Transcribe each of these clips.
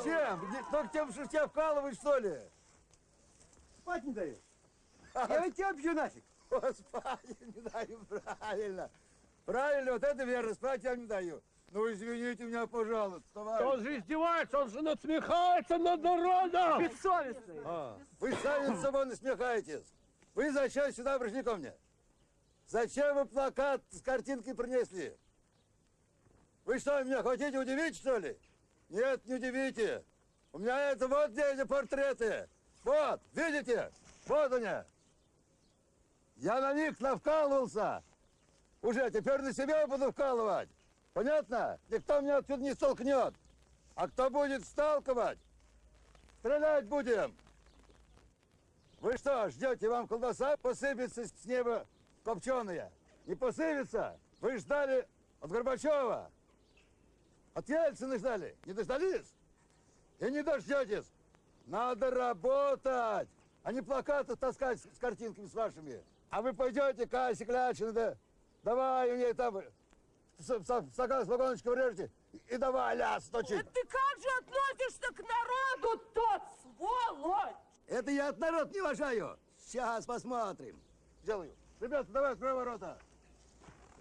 Где- Только тем, что тебя вкалывают, что ли? Спать не даю. Я ведь тебя бью нафиг. Господи, не даю, правильно. Правильно, вот это верно, спать я не даю. Ну, извините меня, пожалуйста, товарищ. Он же издевается, он же насмехается над народом! Бессовестный. Вы сами над собой насмехаетесь. Вы зачем сюда пришли ко мне? Зачем вы плакат с картинкой принесли? Вы что, меня хотите удивить, что ли? Нет, не удивите. У меня это вот где эти портреты. Вот, видите? Вот они. Я на них навкалывался. Уже теперь на себя буду вкалывать. Понятно? Никто меня отсюда не столкнет. А кто будет сталкивать, стрелять будем. Вы что, ждете, вам колбаса посыпется с неба копченая? Не посыпется? Вы ждали от Горбачева? От Ельцина ждали? Не дождались? И не дождетесь. Надо работать, а не плакаты таскать с картинками с вашими. А вы пойдете, Кася Клячина, да, давай у ней там стакан с вагоночком режете и давай ляс точить. Ты как же относишься к народу, тот сволочь? Это я от народ не уважаю. Сейчас посмотрим. Делаю. Ребята, давай, открой ворота.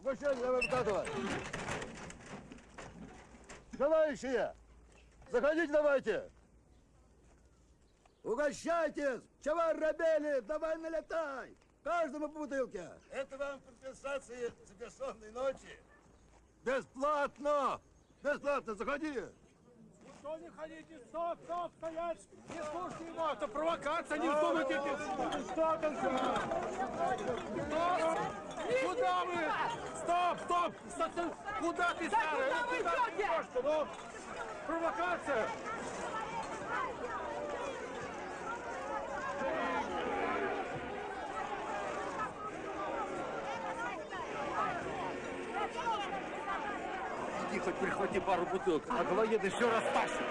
Угощайте, давай выкатывай. Желающие, заходите давайте. Угощайтесь. Чего рабели, давай налетай. Каждому по бутылке. Это вам компенсация за бессонной ночи. Бесплатно. Бесплатно, заходи. Что не ходите? Стоп, стоп, стоять! Не слушайте его, это провокация, не вздумайте! Что там? Стоп! Куда вы? Стоп, стоп! Стоп, Куда ты, старый? куда вы Куда ты идете? идешь? Ну, провокация! Иди хоть прихвати пару бутылок, а голоеды все растащат.